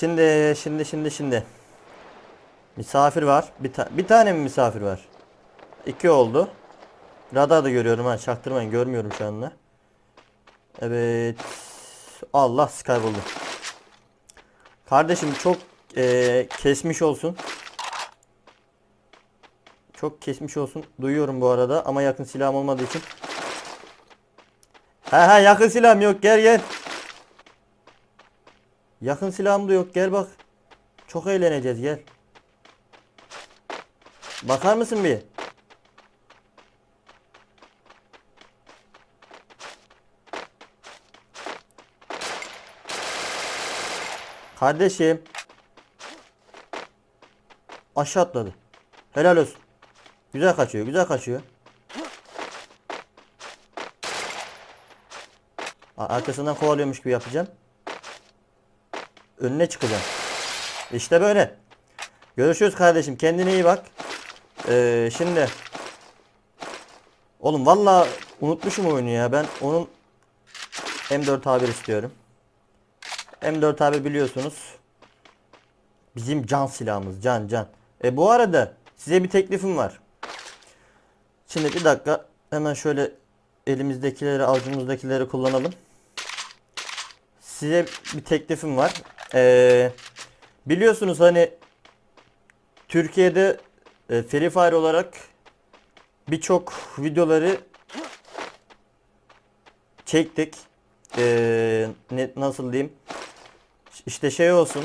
Şimdi şimdi şimdi şimdi. Misafir var. Bir, ta- bir tane mi misafir var? İki oldu. Radar da görüyorum ha. Çaktırmayın. Görmüyorum şu anda. Evet. Allah kayboldu. Kardeşim çok eee, kesmiş olsun. Çok kesmiş olsun. Duyuyorum bu arada ama yakın silahım olmadığı için. He he yakın silahım yok. Gel gel. Yakın silahım da yok. Gel bak. Çok eğleneceğiz gel. Bakar mısın bir? Kardeşim. Aşağı atladı. Helal olsun. Güzel kaçıyor, güzel kaçıyor. Arkasından kovalıyormuş gibi yapacağım. Önüne çıkacağım. İşte böyle. Görüşürüz kardeşim. Kendine iyi bak. Ee, şimdi. Oğlum valla unutmuşum oyunu ya. Ben onun M4 A1 istiyorum. M4 A1 biliyorsunuz. Bizim can silahımız. Can can. E bu arada size bir teklifim var. Şimdi bir dakika. Hemen şöyle elimizdekileri avucumuzdakileri kullanalım. Size bir teklifim var. Ee, biliyorsunuz hani Türkiye'de e, Free Fire olarak birçok videoları çektik. Ee, ne, nasıl diyeyim? İşte şey olsun.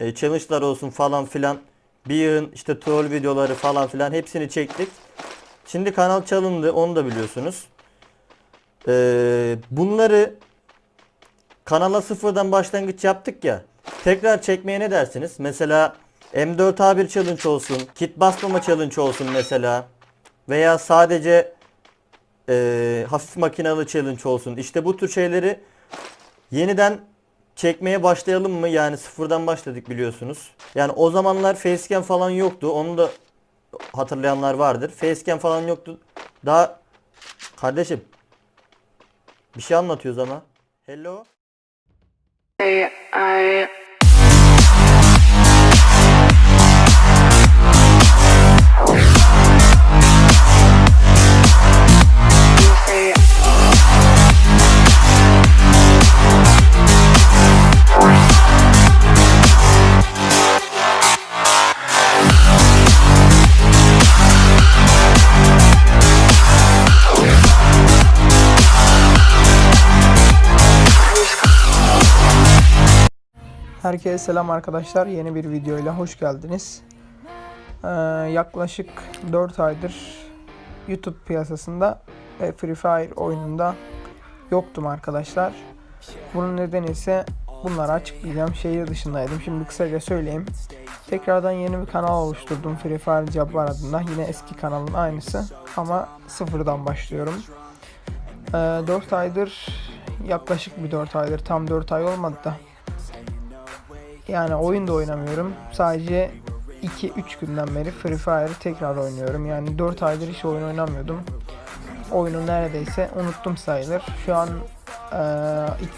E, challenge'lar olsun falan filan. Bir yığın işte troll videoları falan filan hepsini çektik. Şimdi kanal çalındı onu da biliyorsunuz. Ee, bunları kanala sıfırdan başlangıç yaptık ya. Tekrar çekmeye ne dersiniz? Mesela M4A1 challenge olsun, kit basmama challenge olsun mesela. Veya sadece e, hafif makinalı challenge olsun. İşte bu tür şeyleri yeniden çekmeye başlayalım mı? Yani sıfırdan başladık biliyorsunuz. Yani o zamanlar facecam falan yoktu. Onu da hatırlayanlar vardır. Facecam falan yoktu. Daha kardeşim bir şey anlatıyoruz ama. Hello. I, I Herkese selam arkadaşlar. Yeni bir videoyla hoş geldiniz. Ee, yaklaşık 4 aydır YouTube piyasasında ve Free Fire oyununda yoktum arkadaşlar. Bunun nedeni ise bunları açıklayacağım. Şehir dışındaydım. Şimdi kısaca söyleyeyim. Tekrardan yeni bir kanal oluşturdum. Free Fire Jabbar adında. Yine eski kanalın aynısı ama sıfırdan başlıyorum. Ee, 4 aydır yaklaşık bir 4 aydır tam 4 ay olmadı da yani oyun da oynamıyorum. Sadece 2-3 günden beri Free Fire tekrar oynuyorum. Yani 4 aydır hiç oyun oynamıyordum. Oyunu neredeyse unuttum sayılır. Şu an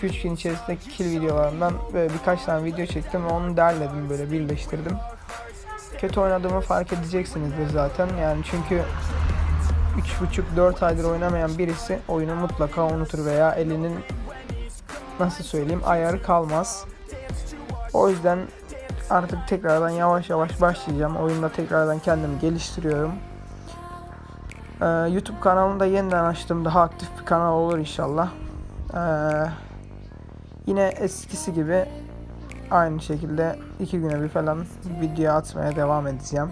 2-3 gün içerisindeki kill videolarından böyle birkaç tane video çektim ve onu derledim böyle birleştirdim. Kötü oynadığımı fark edeceksinizdir zaten. Yani çünkü 3,5-4 aydır oynamayan birisi oyunu mutlaka unutur veya elinin nasıl söyleyeyim ayarı kalmaz. O yüzden artık tekrardan yavaş yavaş başlayacağım. Oyunda tekrardan kendimi geliştiriyorum. Ee, YouTube kanalını da yeniden açtım. Daha aktif bir kanal olur inşallah. Ee, yine eskisi gibi aynı şekilde iki güne bir falan video atmaya devam edeceğim.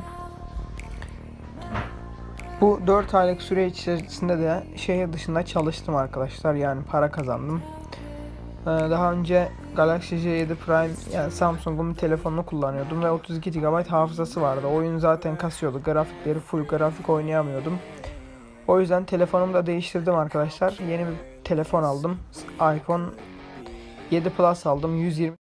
Bu 4 aylık süre içerisinde de şehir dışında çalıştım arkadaşlar. Yani para kazandım. Ee, Daha önce Galaxy J7 Prime yani Samsung'un telefonunu kullanıyordum ve 32 GB hafızası vardı. Oyun zaten kasıyordu. Grafikleri full grafik oynayamıyordum. O yüzden telefonumu da değiştirdim arkadaşlar. Yeni bir telefon aldım. iPhone 7 Plus aldım. 120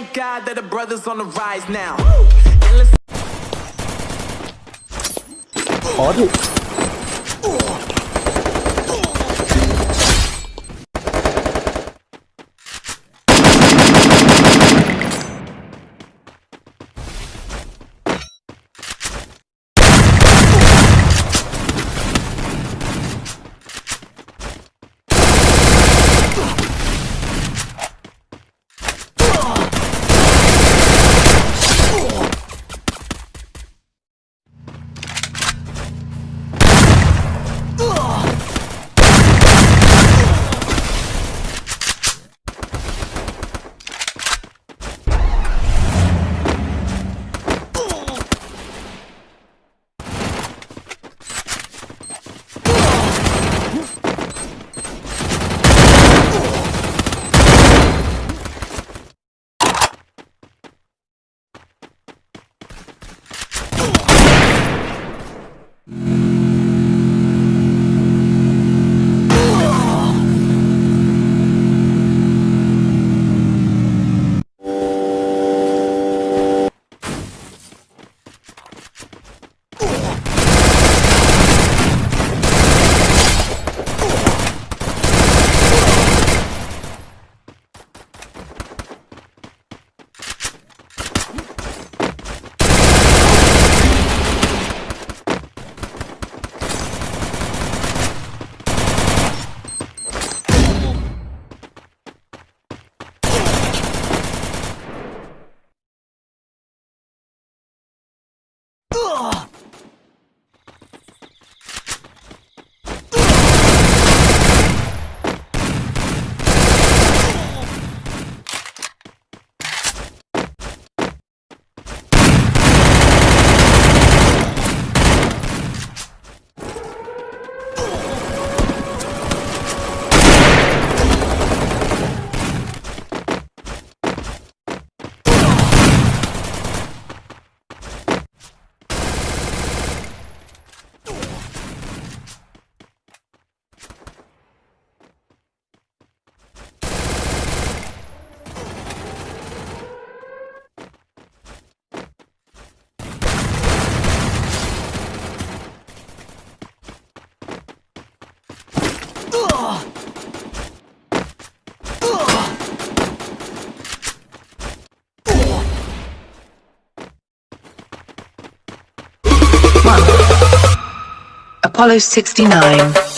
thank God that the brothers on the rise now. Endless Abi. Apollo 69.